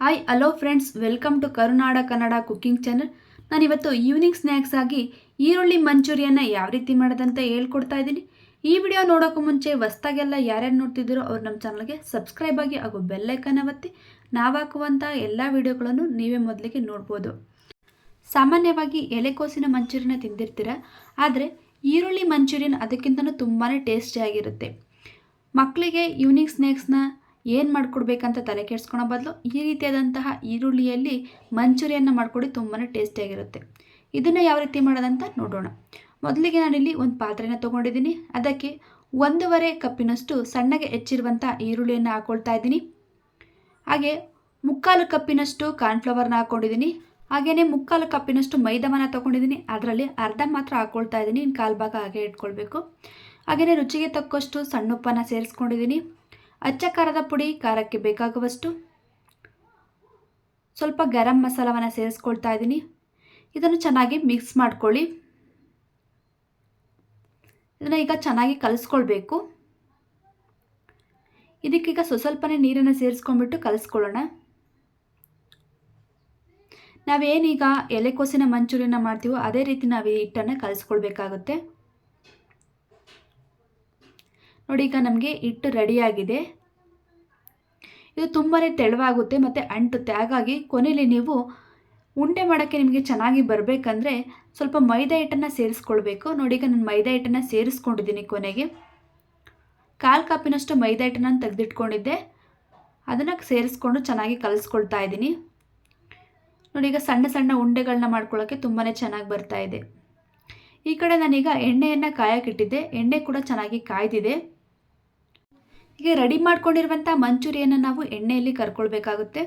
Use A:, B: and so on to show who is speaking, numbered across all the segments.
A: Hi hello friends welcome to Karunada Kannada cooking channel ನಾನಿವತ್ತು evening snacks ಆಗಿ ಈರುಳ್ಳಿ ಮಂಚೂರಿಯನ್ನು ಯಾವ ರೀತಿ ಮಾಡೋದಂತ ಹೇಳ್ಕೊಡ್ತಾ ಇದ್ದೀನಿ. ಈ ವಿಡಿಯೋ ನೋಡೋಕ್ಕೂ ಮುಂಚೆ ಹೊಸ್ದಾಗೆಲ್ಲ ಯಾರ್ಯಾರು ನೋಡ್ತಿದ್ದೀರೋ ಅವ್ರು ನಮ್ಮ ಚಾನಲ್ಗೆ ಸಬ್ಸ್ಕ್ರೈಬ್ ಆಗಿ ಹಾಗೂ ಬೆಲ್ಲೈಕನ್ ಒತ್ತಿ ನಾವು ಹಾಕುವಂಥ ಎಲ್ಲ ವಿಡಿಯೋಗಳನ್ನು ನೀವೇ ಮೊದಲಿಗೆ ನೋಡ್ಬೋದು. ಸಾಮಾನ್ಯವಾಗಿ ಎಲೆಕೋಸಿನ ಮಂಚೂರಿಯನ್ನ ತಿಂದಿರ್ತೀರ, ಆದರೆ ಈರುಳ್ಳಿ ಮಂಚೂರಿಯನ್ ಅದಕ್ಕಿಂತಲೂ ತುಂಬಾ ಟೇಸ್ಟಿಯಾಗಿರುತ್ತೆ ಮಕ್ಕಳಿಗೆ ಈವ್ನಿಂಗ್ ಸ್ನ್ಯಾಕ್ಸ್ನ ಏನು ಮಾಡಿಕೊಡ್ಬೇಕಂತ ತಲೆ ಕೆಡಿಸ್ಕೊಳೋ ಬದಲು ಈ ರೀತಿಯಾದಂತಹ ಈರುಳ್ಳಿಯಲ್ಲಿ ಮಂಚೂರಿಯನ್ನು ಮಾಡಿಕೊಡಿ ತುಂಬಾ ಟೇಸ್ಟಿಯಾಗಿರುತ್ತೆ ಇದನ್ನು ಯಾವ ರೀತಿ ಮಾಡೋದಂತ ನೋಡೋಣ. ಮೊದಲಿಗೆ ನಾನಿಲ್ಲಿ ಒಂದು ಪಾತ್ರೆನ ತೊಗೊಂಡಿದ್ದೀನಿ. ಅದಕ್ಕೆ ಒಂದೂವರೆ ಕಪ್ಪಿನಷ್ಟು ಸಣ್ಣಗೆ ಹೆಚ್ಚಿರುವಂಥ ಈರುಳ್ಳಿಯನ್ನು ಹಾಕ್ಕೊಳ್ತಾ ಇದ್ದೀನಿ. ಹಾಗೆ ಮುಕ್ಕಾಲು ಕಪ್ಪಿನಷ್ಟು ಕಾರ್ನ್ಫ್ಲವರ್ನ ಹಾಕ್ಕೊಂಡಿದ್ದೀನಿ ಹಾಗೆಯೇ ಮುಕ್ಕಾಲು ಕಪ್ಪಿನಷ್ಟು ಮೈದಾವನ್ನ ತೊಗೊಂಡಿದ್ದೀನಿ. ಅದರಲ್ಲಿ ಅರ್ಧ ಮಾತ್ರ ಹಾಕ್ಕೊಳ್ತಾ ಇದ್ದೀನಿ. ಇನ್ನು ಕಾಲು ಭಾಗ ಹಾಗೆ ಇಟ್ಕೊಳ್ಬೇಕು. ಹಾಗೆಯೇ ರುಚಿಗೆ ತಕ್ಕಷ್ಟು ಸಣ್ಣ ಉಪ್ಪನ್ನು ಸೇರಿಸ್ಕೊಂಡಿದ್ದೀನಿ. ಅಚ್ಚ ಖಾರದ ಪುಡಿ ಖಾರಕ್ಕೆ ಬೇಕಾಗುವಷ್ಟು. ಸ್ವಲ್ಪ ಗರಂ ಮಸಾಲವನ್ನು ಸೇರಿಸ್ಕೊಳ್ತಾ ಇದ್ದೀನಿ. ಇದನ್ನು ಚೆನ್ನಾಗಿ ಮಿಕ್ಸ್ ಮಾಡ್ಕೊಳ್ಳಿ. ಇದನ್ನು ಈಗ ಚೆನ್ನಾಗಿ ಕಲಿಸ್ಕೊಳ್ಬೇಕು. ಇದಕ್ಕೀಗ ಸ್ವಸ್ವಲ್ಪನೇ ನೀರನ್ನು ಸೇರಿಸ್ಕೊಂಡ್ಬಿಟ್ಟು ಕಲಿಸ್ಕೊಳ್ಳೋಣ. ನಾವೇನೀಗ ಎಲೆಕೋಸಿನ ಮಂಚೂರಿಯನ್ನ ಮಾಡ್ತೀವೋ ಅದೇ ರೀತಿ ನಾವು ಈ ಹಿಟ್ಟನ್ನು ಕಲಿಸ್ಕೊಳ್ಬೇಕಾಗುತ್ತೆ. ನೋಡಿ, ಈಗ ನಮಗೆ ಹಿಟ್ಟು ರೆಡಿಯಾಗಿದೆ. ಇದು ತುಂಬಾ ತೆಳುವಾಗುತ್ತೆ ಮತ್ತು ಅಂಟುತ್ತೆ. ಹಾಗಾಗಿ ಕೊನೆಯಲ್ಲಿ ನೀವು ಉಂಡೆ ಮಾಡೋಕ್ಕೆ ನಿಮಗೆ ಚೆನ್ನಾಗಿ ಬರಬೇಕಂದ್ರೆ ಸ್ವಲ್ಪ ಮೈದಾ ಹಿಟ್ಟನ್ನು ಸೇರಿಸ್ಕೊಳ್ಬೇಕು. ನೋಡಿ, ಈಗ ನಾನು ಮೈದಾ ಹಿಟ್ಟನ್ನು ಸೇರಿಸ್ಕೊಂಡಿದ್ದೀನಿ ಕೊನೆಗೆ. ಕಾಲು ಕಾಪಿನಷ್ಟು ಮೈದಾ ಹಿಟ್ಟನ್ನು ನಾನು ತೆಗೆದಿಟ್ಕೊಂಡಿದ್ದೆ. ಅದನ್ನು ಸೇರಿಸ್ಕೊಂಡು ಚೆನ್ನಾಗಿ ಕಲಿಸ್ಕೊಳ್ತಾ ಇದ್ದೀನಿ. ನೋಡಿ, ಈಗ ಸಣ್ಣ ಸಣ್ಣ ಉಂಡೆಗಳನ್ನ ಮಾಡ್ಕೊಳ್ಳೋಕ್ಕೆ ತುಂಬಾ ಚೆನ್ನಾಗಿ ಬರ್ತಾ ಇದೆ. ಈ ಕಡೆ ನಾನೀಗ ಎಣ್ಣೆಯನ್ನು ಕಾಯಕ್ಕಿಟ್ಟಿದ್ದೆ ಎಣ್ಣೆ ಕೂಡ ಚೆನ್ನಾಗಿ ಕಾಯ್ದಿದೆ. ಈಗ ರೆಡಿ ಮಾಡ್ಕೊಂಡಿರುವಂಥ ಮಂಚೂರಿಯನ್ನು ನಾವು ಎಣ್ಣೆಯಲ್ಲಿ ಕರ್ಕೊಳ್ಬೇಕಾಗುತ್ತೆ.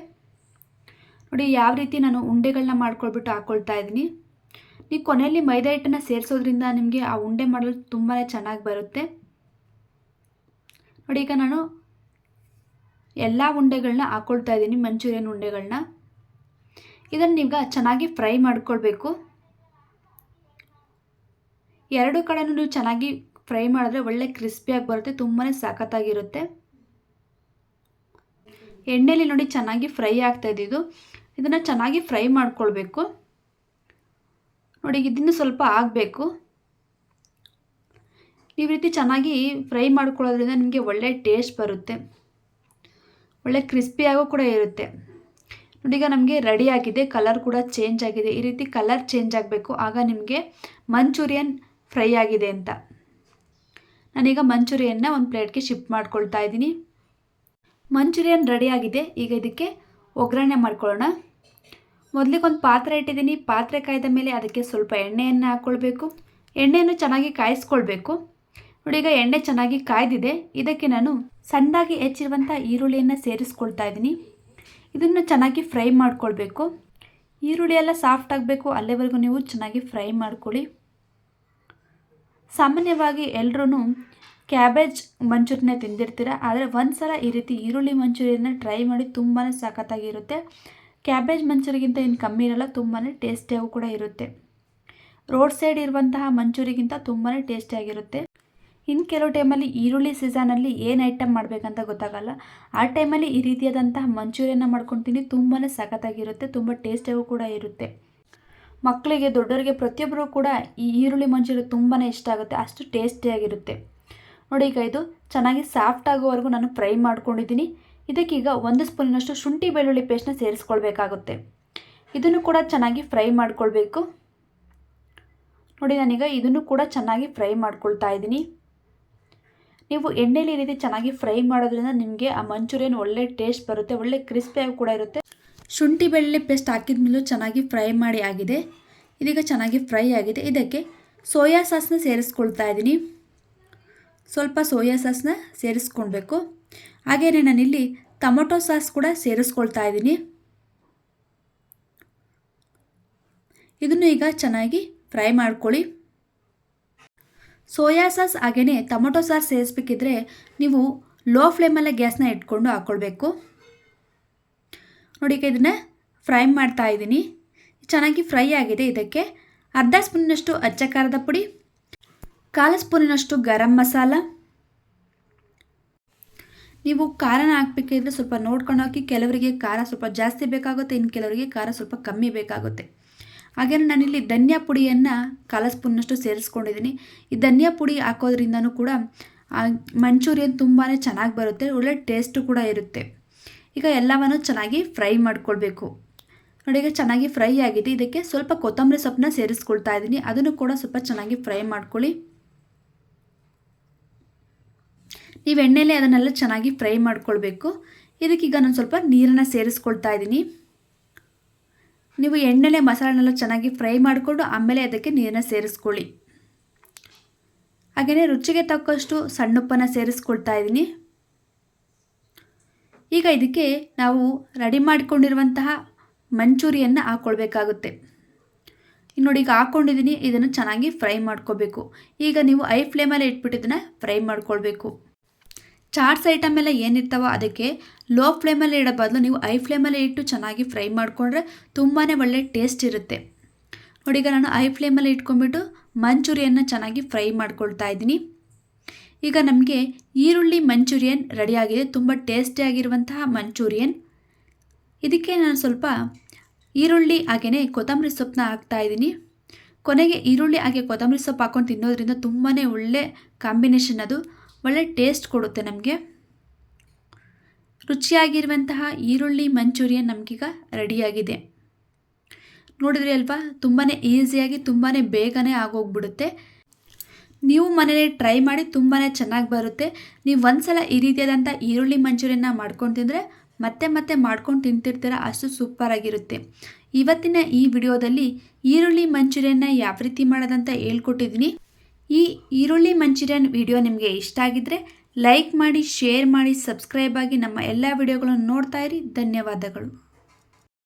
A: ನೋಡಿ, ಯಾವ ರೀತಿ ನಾನು ಉಂಡೆಗಳನ್ನ ಮಾಡ್ಕೊಳ್ಬಿಟ್ಟು ಹಾಕ್ಕೊಳ್ತಾ ಇದ್ದೀನಿ. ನೀವು ಕೊನೆಯಲ್ಲಿ ಮೈದಾ ಹಿಟ್ಟನ್ನು ಸೇರಿಸೋದ್ರಿಂದ ನಿಮಗೆ ಆ ಉಂಡೆ ಮಾಡಲು ತುಂಬಾ ಚೆನ್ನಾಗಿ ಬರುತ್ತೆ. ನೋಡಿ, ಈಗ ನಾನು ಎಲ್ಲ ಉಂಡೆಗಳನ್ನ ಹಾಕ್ಕೊಳ್ತಾ ಇದ್ದೀನಿ, ಮಂಚೂರಿಯನ್ ಉಂಡೆಗಳನ್ನ ಇದನ್ನು ಈಗ ಚೆನ್ನಾಗಿ ಫ್ರೈ ಮಾಡ್ಕೊಳ್ಬೇಕು. ಎರಡು ಕಡೆನೂ ನೀವು ಚೆನ್ನಾಗಿ ಫ್ರೈ ಮಾಡಿದ್ರೆ ಒಳ್ಳೆ ಕ್ರಿಸ್ಪಿಯಾಗಿ ಬರುತ್ತೆ ತುಂಬಾ ಸಖತ್ತಾಗಿರುತ್ತೆ. ಎಣ್ಣೆಲಿ ನೋಡಿ ಚೆನ್ನಾಗಿ ಫ್ರೈ ಆಗ್ತಾ ಇದ್ದಿದ್ದು. ಇದನ್ನು ಚೆನ್ನಾಗಿ ಫ್ರೈ ಮಾಡ್ಕೊಳ್ಬೇಕು. ನೋಡಿ, ಇದನ್ನು ಸ್ವಲ್ಪ ಆಗಬೇಕು. ಈ ರೀತಿ ಚೆನ್ನಾಗಿ ಫ್ರೈ ಮಾಡ್ಕೊಳ್ಳೋದ್ರಿಂದ ನಿಮಗೆ ಒಳ್ಳೆ ಟೇಸ್ಟ್ ಬರುತ್ತೆ. ಒಳ್ಳೆ ಕ್ರಿಸ್ಪಿಯಾಗೂ ಕೂಡ ಇರುತ್ತೆ. ನೋಡಿ, ಈಗ ನಮಗೆ ರೆಡಿ ಆಗಿದೆ, ಕಲರ್ ಕೂಡ ಚೇಂಜ್ ಆಗಿದೆ. ಈ ರೀತಿ ಕಲರ್ ಚೇಂಜ್ ಆಗಬೇಕು, ಆಗ ನಿಮಗೆ ಮಂಚೂರಿಯನ್ ಫ್ರೈ ಆಗಿದೆ ಅಂತ. ನಾನೀಗ ಮಂಚೂರಿಯನ್ನ ಒಂದು ಪ್ಲೇಟ್ಗೆ ಶಿಫ್ಟ್ ಮಾಡ್ಕೊಳ್ತಾ ಇದ್ದೀನಿ. ಮಂಚೂರಿಯನ್ ರೆಡಿ ಆಗಿದೆ. ಈಗ ಇದಕ್ಕೆ ಒಗ್ಗರಣೆ ಮಾಡ್ಕೊಳ್ಳೋಣ. ಮೊದಲಿಗೆ ಒಂದು ಪಾತ್ರೆ ಇಟ್ಟಿದ್ದೀನಿ. ಪಾತ್ರೆ ಕಾಯ್ದ ಮೇಲೆ ಅದಕ್ಕೆ ಸ್ವಲ್ಪ ಎಣ್ಣೆಯನ್ನು ಹಾಕ್ಕೊಳ್ಬೇಕು ಎಣ್ಣೆಯನ್ನು ಚೆನ್ನಾಗಿ ಕಾಯಿಸ್ಕೊಳ್ಬೇಕು. ನೋಡಿ, ಈಗ ಎಣ್ಣೆ ಚೆನ್ನಾಗಿ ಕಾಯ್ದಿದೆ. ಇದಕ್ಕೆ ನಾನು ಸಣ್ಣದಾಗಿ ಹೆಚ್ಚಿರುವಂಥ ಈರುಳ್ಳಿಯನ್ನು ಸೇರಿಸ್ಕೊಳ್ತಾ ಇದ್ದೀನಿ. ಇದನ್ನು ಚೆನ್ನಾಗಿ ಫ್ರೈ ಮಾಡ್ಕೊಳ್ಬೇಕು. ಈರುಳ್ಳಿ ಎಲ್ಲ ಸಾಫ್ಟ್ ಆಗಬೇಕು. ಅಲ್ಲಿವರೆಗೂ ನೀವು ಚೆನ್ನಾಗಿ ಫ್ರೈ ಮಾಡ್ಕೊಳ್ಳಿ. ಸಾಮಾನ್ಯವಾಗಿ ಎಲ್ಲರೂ ಕ್ಯಾಬೇಜ್ ಮಂಚೂರಿಯನ್ನ ತಿಂದಿರ್ತೀರ, ಆದರೆ ಒಂದು ಸಲ ಈ ರೀತಿ ಈರುಳ್ಳಿ ಮಂಚೂರಿಯನ್ನ ಟ್ರೈ ಮಾಡಿ ತುಂಬಾ ಸಖತ್ತಾಗಿರುತ್ತೆ. ಕ್ಯಾಬೇಜ್ ಮಂಚೂರಿಗಿಂತ ಇನ್ನು ಕಮ್ಮಿ ಇರಲ್ಲ ತುಂಬಾ ಟೇಸ್ಟಿಯಾಗೂ ಕೂಡ ಇರುತ್ತೆ. ರೋಡ್ ಸೈಡ್ ಇರುವಂತಹ ಮಂಚೂರಿಗಿಂತ ತುಂಬಾ ಟೇಸ್ಟಿಯಾಗಿರುತ್ತೆ ಇನ್ನು ಕೆಲವು ಟೈಮಲ್ಲಿ ಈರುಳ್ಳಿ ಸೀಸನಲ್ಲಿ ಏನು ಐಟಮ್ ಮಾಡಬೇಕಂತ ಗೊತ್ತಾಗಲ್ಲ. ಆ ಟೈಮಲ್ಲಿ ಈ ರೀತಿಯಾದಂತಹ ಮಂಚೂರಿಯನ್ನ ಮಾಡ್ಕೊತೀನಿ ತುಂಬಾ ಸಖತ್ತಾಗಿರುತ್ತೆ, ತುಂಬ ಟೇಸ್ಟಿಯಾಗೂ ಕೂಡ ಇರುತ್ತೆ. ಮಕ್ಕಳಿಗೆ, ದೊಡ್ಡವರಿಗೆ ಪ್ರತಿಯೊಬ್ಬರು ಕೂಡ ಈ ಈರುಳ್ಳಿ ಮಂಚೂರಿ ತುಂಬಾ ಇಷ್ಟ ಆಗುತ್ತೆ. ಅಷ್ಟು ಟೇಸ್ಟಿಯಾಗಿರುತ್ತೆ ನೋಡಿ ಈಗ ಇದು ಚೆನ್ನಾಗಿ ಸಾಫ್ಟ್ ಆಗೋವರೆಗೂ ನಾನು ಫ್ರೈ ಮಾಡ್ಕೊಂಡಿದ್ದೀನಿ. ಇದಕ್ಕೀಗ ಒಂದು ಸ್ಪೂನಿನಷ್ಟು ಶುಂಠಿ ಬೆಳ್ಳುಳ್ಳಿ ಪೇಸ್ಟ್ನ ಸೇರಿಸ್ಕೊಳ್ಬೇಕಾಗುತ್ತೆ. ಇದನ್ನು ಕೂಡ ಚೆನ್ನಾಗಿ ಫ್ರೈ ಮಾಡ್ಕೊಳ್ಬೇಕು. ನೋಡಿ ನಾನೀಗ ಇದನ್ನು ಕೂಡ ಚೆನ್ನಾಗಿ ಫ್ರೈ ಮಾಡ್ಕೊಳ್ತಾ ಇದ್ದೀನಿ. ನೀವು ಎಣ್ಣೆಲಿ ಈ ರೀತಿ ಚೆನ್ನಾಗಿ ಫ್ರೈ ಮಾಡೋದ್ರಿಂದ ನಿಮಗೆ ಆ ಮಂಚೂರಿಯನ್ ಒಳ್ಳೆ ಟೇಸ್ಟ್ ಬರುತ್ತೆ, ಒಳ್ಳೆ ಕ್ರಿಸ್ಪಿಯಾಗಿ ಕೂಡ ಇರುತ್ತೆ. ಶುಂಠಿ ಬೆಳ್ಳುಳ್ಳಿ ಪೇಸ್ಟ್ ಹಾಕಿದ ಮೇಲೂ ಚೆನ್ನಾಗಿ ಫ್ರೈ ಮಾಡಿ ಆಗಿದೆ. ಇದೀಗ ಚೆನ್ನಾಗಿ ಫ್ರೈ ಆಗಿದೆ. ಇದಕ್ಕೆ ಸೋಯಾ ಸಾಸ್ನ ಸೇರಿಸ್ಕೊಳ್ತಾ ಇದ್ದೀನಿ. ಸ್ವಲ್ಪ ಸೋಯಾ ಸಾಸ್ನ ಸೇರಿಸ್ಕೊಳ್ಬೇಕು. ಹಾಗೆಯೇ ನಾನಿಲ್ಲಿ ಟೊಮೊಟೊ ಸಾಸ್ ಕೂಡ ಸೇರಿಸ್ಕೊಳ್ತಾ ಇದ್ದೀನಿ. ಇದನ್ನು ಈಗ ಚೆನ್ನಾಗಿ ಫ್ರೈ ಮಾಡ್ಕೊಳ್ಳಿ. ಸೋಯಾ ಸಾಸ್ ಹಾಗೆಯೇ ಟೊಮೊಟೊ ಸಾಸ್ ಸೇರಿಸ್ಬೇಕಿದ್ರೆ ನೀವು ಲೋ ಫ್ಲೇಮಲ್ಲೇ ಗ್ಯಾಸ್ನ ಇಟ್ಕೊಂಡು ಹಾಕ್ಕೊಳ್ಬೇಕು ನೋಡಿ ಈಗ ಇದನ್ನು ಫ್ರೈ ಮಾಡ್ತಾ ಇದ್ದೀನಿ. ಚೆನ್ನಾಗಿ ಫ್ರೈ ಆಗಿದೆ ಇದಕ್ಕೆ. ಅರ್ಧ ಸ್ಪೂನಿನಷ್ಟು ಅಚ್ಚ ಖಾರದ ಪುಡಿ, ಕಾಲು ಸ್ಪೂನಿನಷ್ಟು ಗರಂ ಮಸಾಲ. ನೀವು ಖಾರನ ಹಾಕ್ಬೇಕಿದ್ರೆ ಸ್ವಲ್ಪ ನೋಡ್ಕೊಂಡು ಹಾಕಿ, ಕೆಲವರಿಗೆ ಖಾರ ಸ್ವಲ್ಪ ಜಾಸ್ತಿ ಬೇಕಾಗುತ್ತೆ, ಇನ್ನು ಕೆಲವರಿಗೆ ಖಾರ ಸ್ವಲ್ಪ ಕಮ್ಮಿ ಬೇಕಾಗುತ್ತೆ. ಹಾಗೆ ನಾನಿಲ್ಲಿ ಧನಿಯಾ ಪುಡಿಯನ್ನು ಕಾಲು ಸ್ಪೂನ್ನಷ್ಟು ಸೇರಿಸ್ಕೊಂಡಿದ್ದೀನಿ. ಈ ಧನಿಯಾ ಪುಡಿ ಹಾಕೋದ್ರಿಂದನೂ ಕೂಡ ಮಂಚೂರಿಯನ್ ತುಂಬಾ ಚೆನ್ನಾಗಿ ಬರುತ್ತೆ, ಒಳ್ಳೆ ಟೇಸ್ಟು ಕೂಡ ಇರುತ್ತೆ. ಈಗ ಎಲ್ಲವನ್ನು ಚೆನ್ನಾಗಿ ಫ್ರೈ ಮಾಡ್ಕೊಳ್ಬೇಕು. ನೋಡಿ, ಈಗ ಚೆನ್ನಾಗಿ ಫ್ರೈ ಆಗಿದೆ ಇದಕ್ಕೆ ಸ್ವಲ್ಪ ಕೊತ್ತಂಬರಿ ಸೊಪ್ಪನ್ನ ಸೇರಿಸ್ಕೊಳ್ತಾ ಇದ್ದೀನಿ. ಅದನ್ನು ಕೂಡ ಸ್ವಲ್ಪ ಚೆನ್ನಾಗಿ ಫ್ರೈ ಮಾಡ್ಕೊಳ್ಳಿ. ನೀವು ಎಣ್ಣೆಲೆ ಅದನ್ನೆಲ್ಲ ಚೆನ್ನಾಗಿ ಫ್ರೈ ಮಾಡ್ಕೊಳ್ಬೇಕು. ಇದಕ್ಕೀಗ ನಾನು ಸ್ವಲ್ಪ ನೀರನ್ನು ಸೇರಿಸ್ಕೊಳ್ತಾ ಇದ್ದೀನಿ. ನೀವು ಎಣ್ಣೆಲೆ ಮಸಾಲೆನೆಲ್ಲ ಚೆನ್ನಾಗಿ ಫ್ರೈ ಮಾಡಿಕೊಂಡು ಆಮೇಲೆ ಅದಕ್ಕೆ ನೀರನ್ನು ಸೇರಿಸ್ಕೊಳ್ಳಿ. ಹಾಗೆಯೇ ರುಚಿಗೆ ತಕ್ಕಷ್ಟು ಸಣ್ಣಪ್ಪನ್ನು ಸೇರಿಸ್ಕೊಳ್ತಾ ಇದ್ದೀನಿ. ಈಗ ಇದಕ್ಕೆ ನಾವು ರೆಡಿ ಮಾಡಿಕೊಂಡಿರುವಂತಹ ಮಂಚೂರಿಯನ್ನು ಹಾಕ್ಕೊಳ್ಬೇಕಾಗುತ್ತೆ ನೋಡಿ, ಈಗ ಹಾಕ್ಕೊಂಡಿದ್ದೀನಿ ಇದನ್ನು ಚೆನ್ನಾಗಿ ಫ್ರೈ ಮಾಡ್ಕೋಬೇಕು. ಈಗ ನೀವು ಐ ಫ್ಲೇಮಲ್ಲಿ ಇಟ್ಬಿಟ್ಟು ಇದನ್ನು ಫ್ರೈ ಮಾಡ್ಕೊಳ್ಬೇಕು. ಚಾಟ್ಸ್ ಐಟಮ್ ಎಲ್ಲ ಏನಿರ್ತಾವೋ ಅದಕ್ಕೆ ಲೋ ಫ್ಲೇಮಲ್ಲಿ ಇಡೋ ಬದಲು ನೀವು ಐ ಫ್ಲೇಮಲ್ಲಿ ಇಟ್ಟು ಚೆನ್ನಾಗಿ ಫ್ರೈ ಮಾಡಿಕೊಂಡ್ರೆ ತುಂಬಾ ಒಳ್ಳೆ ಟೇಸ್ಟ್ ಇರುತ್ತೆ. ನೋಡಿ, ಈಗ ನಾನು ಐ ಫ್ಲೇಮಲ್ಲಿ ಇಟ್ಕೊಂಡ್ಬಿಟ್ಟು ಮಂಚೂರಿಯನ್ನು ಚೆನ್ನಾಗಿ ಫ್ರೈ ಮಾಡ್ಕೊಳ್ತಾ ಇದ್ದೀನಿ. ಈಗ ನಮಗೆ ಈರುಳ್ಳಿ ಮಂಚೂರಿಯನ್ ರೆಡಿಯಾಗಿದೆ. ತುಂಬ ಟೇಸ್ಟಿಯಾಗಿರುವಂತಹ ಮಂಚೂರಿಯನ್. ಇದಕ್ಕೆ ನಾನು ಸ್ವಲ್ಪ ಈರುಳ್ಳಿ ಹಾಗೆಯೇ ಕೊತ್ತಂಬರಿ ಸೊಪ್ಪನ್ನ ಹಾಕ್ತಾಯಿದ್ದೀನಿ ಕೊನೆಗೆ ಈರುಳ್ಳಿ ಹಾಗೆ ಕೊತ್ತಂಬರಿ ಸೊಪ್ಪು ಹಾಕ್ಕೊಂಡು ತಿನ್ನೋದ್ರಿಂದ ತುಂಬಾ ಒಳ್ಳೆ ಕಾಂಬಿನೇಷನ್ ಅದು. ಒಳ್ಳೆ ಟೇಸ್ಟ್ ಕೊಡುತ್ತೆ ನಮಗೆ. ರುಚಿಯಾಗಿರುವಂತಹ ಈರುಳ್ಳಿ ಮಂಚೂರಿಯನ್ ನಮಗೀಗ ರೆಡಿಯಾಗಿದೆ. ನೋಡಿದ್ರಿ ಅಲ್ವಾ? ತುಂಬಾ ಈಸಿಯಾಗಿ ತುಂಬಾ ಬೇಗನೆ ಆಗೋಗ್ಬಿಡುತ್ತೆ. ನೀವು ಮನೇಲಿ ಟ್ರೈ ಮಾಡಿ ತುಂಬಾ ಚೆನ್ನಾಗಿ ಬರುತ್ತೆ. ನೀವು ಒಂದು ಸಲ ಈ ರೀತಿಯಾದಂಥ ಈರುಳ್ಳಿ ಮಂಚೂರಿಯನ್ನ ಮಾಡ್ಕೊಂಡು ತಿಂದರೆ ಮತ್ತೆ ಮತ್ತೆ ಮಾಡ್ಕೊಂಡು ತಿಂತಿರ್ತೀರ ಅಷ್ಟು ಸೂಪರಾಗಿರುತ್ತೆ ಇವತ್ತಿನ ಈ ವಿಡಿಯೋದಲ್ಲಿ ಈರುಳ್ಳಿ ಮಂಚೂರಿಯನ್ನ ಯಾವ ರೀತಿ ಮಾಡೋದಂತ ಹೇಳ್ಕೊಟ್ಟಿದ್ದೀನಿ. ಈ ಈರುಳ್ಳಿ ಮಂಚೂರಿಯನ್ ವಿಡಿಯೋ ನಿಮಗೆ ಇಷ್ಟ ಆಗಿದ್ದರೆ ಲೈಕ್ ಮಾಡಿ ಶೇರ್ ಮಾಡಿ ಸಬ್ಸ್ಕ್ರೈಬ್ ಆಗಿ ನಮ್ಮ ಎಲ್ಲ ವಿಡಿಯೋಗಳನ್ನು ನೋಡ್ತಾ ಇರಿ. ಧನ್ಯವಾದಗಳು.